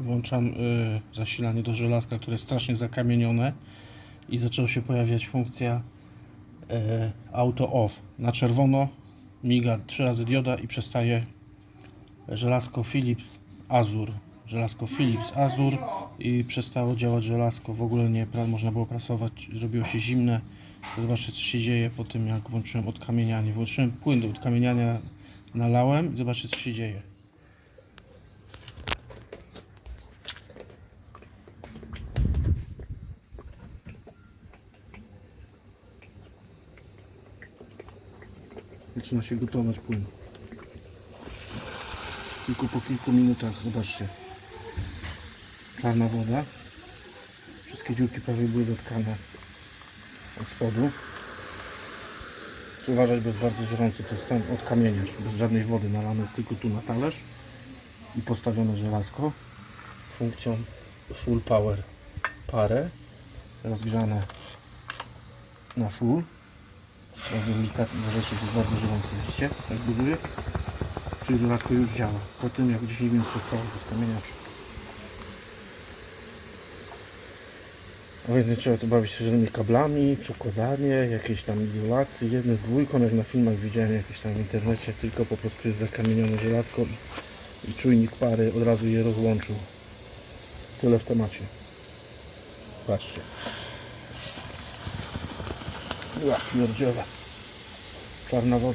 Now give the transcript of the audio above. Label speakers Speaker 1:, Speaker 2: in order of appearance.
Speaker 1: włączam y, zasilanie do żelazka, które jest strasznie zakamienione i zaczęła się pojawiać funkcja y, auto off. Na czerwono miga trzy razy dioda i przestaje żelazko Philips Azur. Żelazko Philips Azur i przestało działać żelazko. W ogóle nie można było prasować, zrobiło się zimne. Zobaczcie co się dzieje po tym jak włączyłem odkamienianie. Włączyłem płyn do odkamieniania, nalałem i zobaczcie co się dzieje. Zaczyna się gotować płyn. Tylko po kilku minutach, zobaczcie. Czarna woda. Wszystkie dziurki prawie były dotkane od spodu. Trzeba uważać, bo jest bardzo żrący. To jest sam odkamieniacz, bez żadnej wody. Nalane jest tylko tu na talerz i postawione żelazko funkcją full power parę rozgrzane na full bardzo delikatnie uważajcie, to jest bardzo żelący widzicie, jak buduje czyli żelazko już działa po tym jak 10 minut zostało a więc nie trzeba tu bawić się żadnymi kablami, przekładanie, jakieś tam izolacje, jedne z dwójką, jak na filmach widziałem jakieś tam w internecie, tylko po prostu jest zakamienione żelazko i, i czujnik pary od razu je rozłączył. Tyle w temacie. Patrzcie. Ja pierdzielę. Czarna woda.